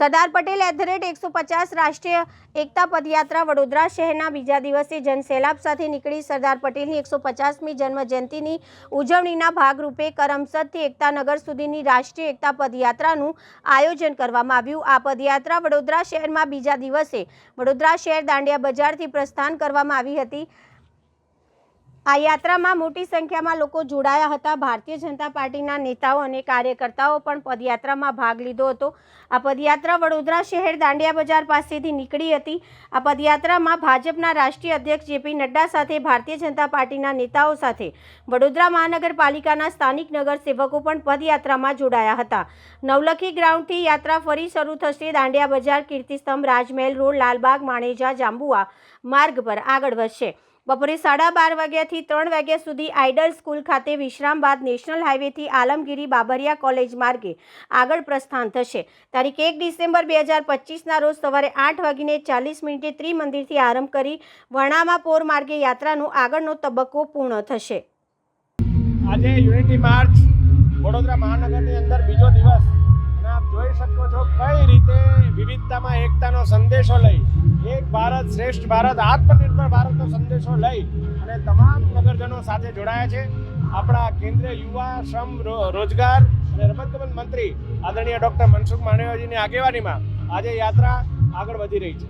Sardar Patel at the rate એકસો પચાસ રાષ્ટ્રીય એકતા પદયાત્રા વડોદરા શહેરના બીજા દિવસે જનસેલાબ સાથે નીકળી સરદાર પટેલની એકસો પચાસમી જન્મજયંતિની ઉજવણીના ભાગરૂપે કરમસદથી એકતાનગર સુધીની રાષ્ટ્રીય એકતા પદયાત્રાનું આયોજન કરવામાં આવ્યું. આ પદયાત્રા વડોદરા શહેરમાં બીજા દિવસે વડોદરા શહેર દાંડિયા બજારથી પ્રસ્થાન કરવામાં આવી હતી. આ યાત્રામાં મોટી સંખ્યામાં લોકો જોડાયા હતા. ભારતીય જનતા પાર્ટીના નેતાઓ અને કાર્યકર્તાઓ પણ પદયાત્રામાં ભાગ લીધો હતો. આ પદયાત્રા વડોદરા શહેર દાંડિયા બજાર પાસેથી નીકળી હતી. આ પદયાત્રામાં ભાજપના રાષ્ટ્રીય અધ્યક્ષ જેપી નડ્ડા સાથે ભારતીય જનતા પાર્ટીના નેતાઓ સાથે વડોદરા મહાનગરપાલિકાના સ્થાનિક નગરસેવકો પણ પદયાત્રામાં જોડાયા હતા. નવલખી ગ્રાઉન્ડથી યાત્રા ફરી શરૂ થશે. દાંડિયા બજાર કીર્તિસ્તંભ, રાજમહેલ રોડ, લાલબાગ, માણેજા, જાંબુઆ માર્ગ પર આગળ વધશે. બપોરે સાડા બાર વાગ્યાથી ત્રણ વાગ્યા સુધી આઇડલ સ્કૂલ ખાતે વિશ્રામ બાદ નેશનલ હાઈવેથી આલમગીરી બાબરિયા કોલેજ માર્ગે આગળ પ્રસ્થાન થશે. તારીખ એક ડિસેમ્બર બે હજાર પચીસના રોજ સવારે આઠ વાગીને ચાલીસ મિનિટે ત્રિમંદિરથી આરંભ કરી વર્ણામા પોર માર્ગે યાત્રાનો આગળનો તબક્કો પૂર્ણ થશે. આજે યુનિટી માર્ચ વડોદરા મહાનગરની અંદર બીજો દિવસ. આપ જોઈ શકો છો કઈ રીતે વિવિધતામાં એકતાનો સંદેશો લઈ, એક ભારત શ્રેષ્ઠ ભારત, આત્મનિર્ભર ભારતનો સંદેશો લઈ અને તમામ નગરજનો સાથે જોડાયા છે. આપણા કેન્દ્રીય યુવા શ્રમ રોજગાર અને રમતગમત મંત્રી આદરણીય ડૉક્ટર મનસુખ માંડવિયાજીની આગેવાનીમાં આજે યાત્રા આગળ વધી રહી છે.